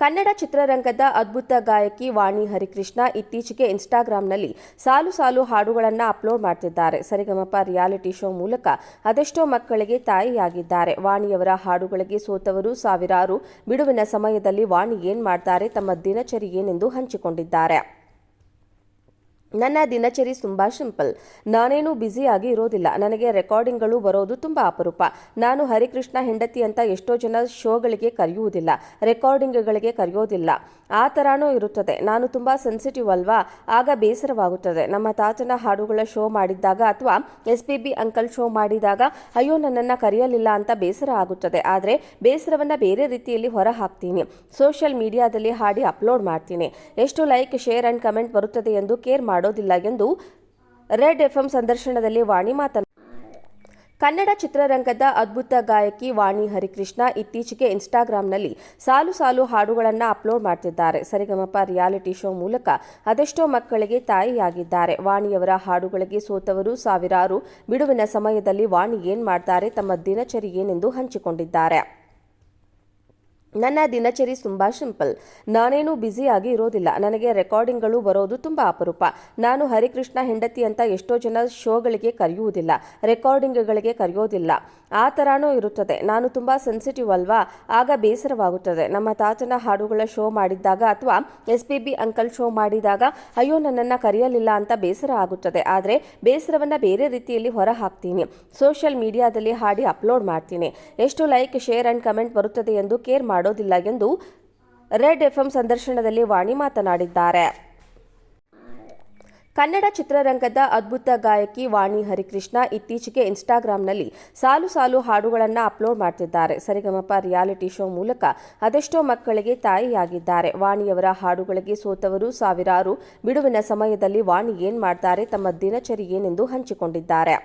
ಕನ್ನಡ ಚಿತ್ರರಂಗದ ಅದ್ಭುತ ಗಾಯಕಿ ವಾಣಿ ಹರಿಕೃಷ್ಣ ಇತ್ತೀಚೆಗೆ ಇನ್ಸ್ಟಾಗ್ರಾಂನಲ್ಲಿ ಸಾಲು ಸಾಲು ಹಾಡುಗಳನ್ನು ಅಪ್ಲೋಡ್ ಮಾಡ್ತಿದ್ದಾರೆ. ಸರಿಗಮಪ ರಿಯಾಲಿಟಿ ಶೋ ಮೂಲಕ ಅದೆಷ್ಟೋ ಮಕ್ಕಳಿಗೆ ತಾಯಿಯಾಗಿದ್ದಾರೆ. ವಾಣಿಯವರ ಹಾಡುಗಳಿಗೆ ಸೋತವರು ಸಾವಿರಾರು. ಬಿಡುವಿನ ಸಮಯದಲ್ಲಿ ವಾಣಿ ಏನ್ ಮಾಡ್ತಾರೆ? ತಮ್ಮ ದಿನಚರಿ ಏನೆಂದು ಹಂಚಿಕೊಂಡಿದ್ದಾರೆ. ನನ್ನ ದಿನಚರಿ ತುಂಬಾ ಸಿಂಪಲ್. ನಾನೇನು ಆಗಿ ಇರೋದಿಲ್ಲ. ನನಗೆ ರೆಕಾರ್ಡಿಂಗ್ಗಳು ಬರೋದು ತುಂಬ ಅಪರೂಪ. ನಾನು ಹರಿಕೃಷ್ಣ ಹೆಂಡತಿ ಅಂತ ಎಷ್ಟೋ ಜನ ಶೋಗಳಿಗೆ ಕರೆಯುವುದಿಲ್ಲ. ರೆಕಾರ್ಡಿಂಗ್ಗಳಿಗೆ ಕರೆಯೋದಿಲ್ಲ. ಆ ಥರನೂ ಇರುತ್ತದೆ. ನಾನು ತುಂಬ ಸೆನ್ಸಿಟಿವ್ ಅಲ್ವಾ? ಆಗ ಬೇಸರವಾಗುತ್ತದೆ. ನಮ್ಮ ತಾತನ ಹಾಡುಗಳ ಶೋ ಮಾಡಿದ್ದಾಗ ಅಥವಾ S P B uncle show ಮಾಡಿದಾಗ ಅಯ್ಯೋ ನನ್ನನ್ನು ಕರೆಯಲಿಲ್ಲ ಅಂತ ಬೇಸರ ಆಗುತ್ತದೆ. ಆದರೆ ಬೇಸರವನ್ನು ಬೇರೆ ರೀತಿಯಲ್ಲಿ ಹೊರ ಹಾಕ್ತೀನಿ ಸೋಷಿಯಲ್ ಮೀಡಿಯಾದಲ್ಲಿ ಹಾಡಿ ಅಪ್ಲೋಡ್ ಮಾಡ್ತೀನಿ. ಎಷ್ಟು ಲೈಕ್, ಶೇರ್ ಆ್ಯಂಡ್ ಕಮೆಂಟ್ ಬರುತ್ತದೆ ಎಂದು ಕೇರ್ ಮಾಡೋದಿಲ್ಲ ಎಂದು ರೆಡ್ ಎಫ್ ಸಂದರ್ಶನದಲ್ಲಿ ವಾಣಿ ಮಾತನಾಡಿದರು ಕನ್ನಡ ಚಿತ್ರರಂಗದ ಅದ್ಭುತ ಗಾಯಕಿ ವಾಣಿ ಹರಿಕೃಷ್ಣ ಇತ್ತೀಚೆಗೆ ಇನ್ಸ್ಟಾಗ್ರಾಂನಲ್ಲಿ ಸಾಲು ಸಾಲು ಹಾಡುಗಳನ್ನು ಅಪ್ಲೋಡ್ ಮಾಡ್ತಿದ್ದಾರೆ. ಸರಿಗಮಪ ರಿಯಾಲಿಟಿ ಶೋ ಮೂಲಕ ಅದೆಷ್ಟೋ ಮಕ್ಕಳಿಗೆ ತಾಯಿಯಾಗಿದ್ದಾರೆ. ವಾಣಿಯವರ ಹಾಡುಗಳಿಗೆ ಸೋತವರು ಸಾವಿರಾರು. ಬಿಡುವಿನ ಸಮಯದಲ್ಲಿ ವಾಣಿ ಏನ್ ಮಾಡ್ತಾರೆ? ತಮ್ಮ ದಿನಚರಿ ಏನೆಂದು ಹಂಚಿಕೊಂಡಿದ್ದಾರೆ. ನನ್ನ ದಿನಚರಿ ತುಂಬಾ ಸಿಂಪಲ್. ನಾನೇನು ಆಗಿ ಇರೋದಿಲ್ಲ. ನನಗೆ ರೆಕಾರ್ಡಿಂಗ್ಗಳು ಬರೋದು ತುಂಬಾ ಅಪರೂಪ. ನಾನು ಹರಿಕೃಷ್ಣ ಹೆಂಡತಿ ಅಂತ ಎಷ್ಟೋ ಜನ ಶೋಗಳಿಗೆ ಕರೆಯುವುದಿಲ್ಲ. ರೆಕಾರ್ಡಿಂಗ್ಗಳಿಗೆ ಕರೆಯೋದಿಲ್ಲ. ಆ ಥರನೂ ಇರುತ್ತದೆ. ನಾನು ತುಂಬಾ ಸೆನ್ಸಿಟಿವ್ ಅಲ್ವಾ? ಆಗ ಬೇಸರವಾಗುತ್ತದೆ. ನಮ್ಮ ತಾತನ ಹಾಡುಗಳ ಶೋ ಮಾಡಿದ್ದಾಗ ಅಥವಾ S P B uncle show ಮಾಡಿದಾಗ ಅಯ್ಯೋ, ನನ್ನನ್ನು ಕರೆಯಲಿಲ್ಲ ಅಂತ ಬೇಸರ ಆಗುತ್ತದೆ. ಆದರೆ ಬೇಸರವನ್ನು ಬೇರೆ ರೀತಿಯಲ್ಲಿ ಹೊರ ಹಾಕ್ತೀನಿ ಸೋಷಿಯಲ್ ಮೀಡಿಯಾದಲ್ಲಿ ಹಾಡಿ ಅಪ್ಲೋಡ್ ಮಾಡ್ತೀನಿ. ಎಷ್ಟು ಲೈಕ್, ಶೇರ್ ಆ್ಯಂಡ್ ಕಮೆಂಟ್ ಬರುತ್ತದೆ ಎಂದು ಕೇರ್ ಮಾಡೋದಿಲ್ಲ ಎಂದು ರೆಡ್ ಎಫ್ ಸಂದರ್ಶನದಲ್ಲಿ ವಾಣಿ ಮಾತನಾಡಿದ್ದಾರೆ. ಕನ್ನಡ ಚಿತ್ರರಂಗದ ಅದ್ಭುತ ಗಾಯಕಿ ವಾಣಿ ಹರಿಕೃಷ್ಣ ಇತ್ತೀಚೆಗೆ ಇನ್ಸ್ಟಾಗ್ರಾಂನಲ್ಲಿ ಸಾಲು ಸಾಲು ಹಾಡುಗಳನ್ನು ಅಪ್ಲೋಡ್ ಮಾಡ್ತಿದ್ದಾರೆ. ಸರಿಗಮಪ ರಿಯಾಲಿಟಿ ಶೋ ಮೂಲಕ ಅದೆಷ್ಟೋ ಮಕ್ಕಳಿಗೆ ತಾಯಿಯಾಗಿದ್ದಾರೆ. ವಾಣಿಯವರ ಹಾಡುಗಳಿಗೆ ಸೋತವರು ಸಾವಿರಾರು. ಬಿಡುವಿನ ಸಮಯದಲ್ಲಿ ವಾಣಿ ಏನ್ ಮಾಡ್ತಾರೆ, ತಮ್ಮ ದಿನಚರಿ ಏನೆಂದು ಹಂಚಿಕೊಂಡಿದ್ದಾರೆ.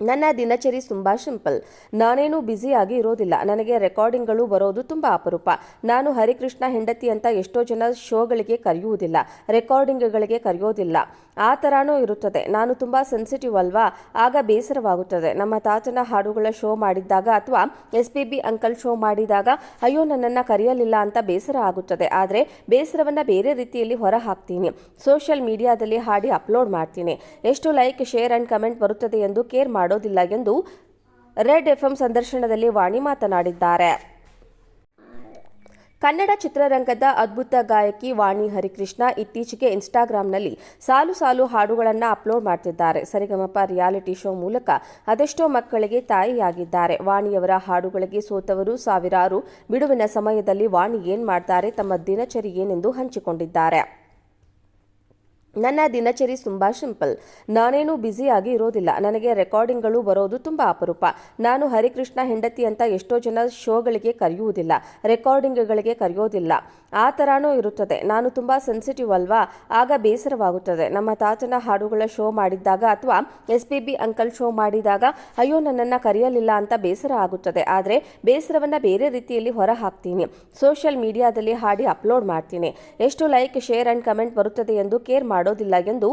ನನ್ನ ದಿನಚರಿ ತುಂಬಾ ಸಿಂಪಲ್. ನಾನೇನು ಆಗಿ ಇರೋದಿಲ್ಲ. ನನಗೆ ರೆಕಾರ್ಡಿಂಗ್ಗಳು ಬರೋದು ತುಂಬಾ ಅಪರೂಪ. ನಾನು ಹರಿಕೃಷ್ಣ ಹೆಂಡತಿ ಅಂತ ಎಷ್ಟೋ ಜನ ಶೋಗಳಿಗೆ ಕರೆಯುವುದಿಲ್ಲ. ರೆಕಾರ್ಡಿಂಗ್ಗಳಿಗೆ ಕರೆಯೋದಿಲ್ಲ. ಆ ಥರನೂ ಇರುತ್ತದೆ. ನಾನು ತುಂಬಾ ಸೆನ್ಸಿಟಿವ್ ಅಲ್ವಾ? ಆಗ ಬೇಸರವಾಗುತ್ತದೆ. ನಮ್ಮ ತಾತನ ಹಾಡುಗಳ ಶೋ ಮಾಡಿದ್ದಾಗ ಅಥವಾ S P B uncle show ಮಾಡಿದಾಗ ಅಯ್ಯೋ, ನನ್ನನ್ನು ಕರೆಯಲಿಲ್ಲ ಅಂತ ಬೇಸರ ಆಗುತ್ತದೆ. ಆದರೆ ಬೇಸರವನ್ನು ಬೇರೆ ರೀತಿಯಲ್ಲಿ ಹೊರ ಹಾಕ್ತೀನಿ ಸೋಷಿಯಲ್ ಮೀಡಿಯಾದಲ್ಲಿ ಹಾಡಿ ಅಪ್ಲೋಡ್ ಮಾಡ್ತೀನಿ. ಎಷ್ಟು ಲೈಕ್, ಶೇರ್ ಆ್ಯಂಡ್ ಕಮೆಂಟ್ ಬರುತ್ತದೆ ಎಂದು ಕೇರ್ ಮಾಡೋದಿಲ್ಲ ಎಂದು ರೆಡ್ ಎಫ್ ಸಂದರ್ಶನದಲ್ಲಿ ವಾಣಿ ಮಾತನಾಡಿದ್ದಾರೆ. ಕನ್ನಡ ಚಿತ್ರರಂಗದ ಅದ್ಭುತ ಗಾಯಕಿ ವಾಣಿ ಹರಿಕೃಷ್ಣ ಇತ್ತೀಚೆಗೆ ಇನ್ಸ್ಟಾಗ್ರಾಂನಲ್ಲಿ ಸಾಲು ಸಾಲು ಹಾಡುಗಳನ್ನು ಅಪ್ಲೋಡ್ ಮಾಡ್ತಿದ್ದಾರೆ. ಸರಿಗಮಪ ರಿಯಾಲಿಟಿ ಶೋ ಮೂಲಕ ಅದೆಷ್ಟೋ ಮಕ್ಕಳಿಗೆ ತಾಯಿಯಾಗಿದ್ದಾರೆ. ವಾಣಿಯವರ ಹಾಡುಗಳಿಗೆ ಸೋತವರು ಸಾವಿರಾರು. ಬಿಡುವಿನ ಸಮಯದಲ್ಲಿ ವಾಣಿ ಏನ್ ಮಾಡ್ತಾರೆ, ತಮ್ಮ ದಿನಚರಿ ಏನೆಂದು ಹಂಚಿಕೊಂಡಿದ್ದಾರೆ. ನನ್ನ ದಿನಚರಿ ತುಂಬ ಸಿಂಪಲ್. ನಾನೇನು ಆಗಿ ಇರೋದಿಲ್ಲ. ನನಗೆ ರೆಕಾರ್ಡಿಂಗ್ಗಳು ಬರೋದು ತುಂಬ ಅಪರೂಪ. ನಾನು ಹರಿಕೃಷ್ಣ ಹೆಂಡತಿ ಅಂತ ಎಷ್ಟೋ ಜನ ಶೋಗಳಿಗೆ ಕರೆಯುವುದಿಲ್ಲ. ರೆಕಾರ್ಡಿಂಗ್ಗಳಿಗೆ ಕರೆಯೋದಿಲ್ಲ. ಆ ಥರನೂ ಇರುತ್ತದೆ. ನಾನು ತುಂಬ ಸೆನ್ಸಿಟಿವ್ ಅಲ್ವಾ? ಆಗ ಬೇಸರವಾಗುತ್ತದೆ. ನಮ್ಮ ತಾತನ ಹಾಡುಗಳ ಶೋ ಮಾಡಿದ್ದಾಗ ಅಥವಾ S P B uncle show ಮಾಡಿದಾಗ, ಅಯ್ಯೋ, ನನ್ನನ್ನು ಕರೆಯಲಿಲ್ಲ ಅಂತ ಬೇಸರ ಆಗುತ್ತದೆ. ಆದರೆ ಬೇಸರವನ್ನು ಬೇರೆ ರೀತಿಯಲ್ಲಿ ಹೊರ ಹಾಕ್ತೀನಿ ಸೋಷಿಯಲ್ ಮೀಡಿಯಾದಲ್ಲಿ ಹಾಡಿ ಅಪ್ಲೋಡ್ ಮಾಡ್ತೀನಿ. ಎಷ್ಟು ಲೈಕ್ ಶೇರ್ ಆ್ಯಂಡ್ ಕಮೆಂಟ್ ಬರುತ್ತದೆ ಎಂದು ಕೇರ್ ಮಾಡೋದಿಲ್ಲ ಎಂದು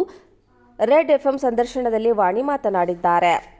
ರೆಡ್ ಎಫ್ ಸಂದರ್ಶನದಲ್ಲಿ ವಾಣಿ ಮಾತನಾಡಿದ್ದಾರೆ.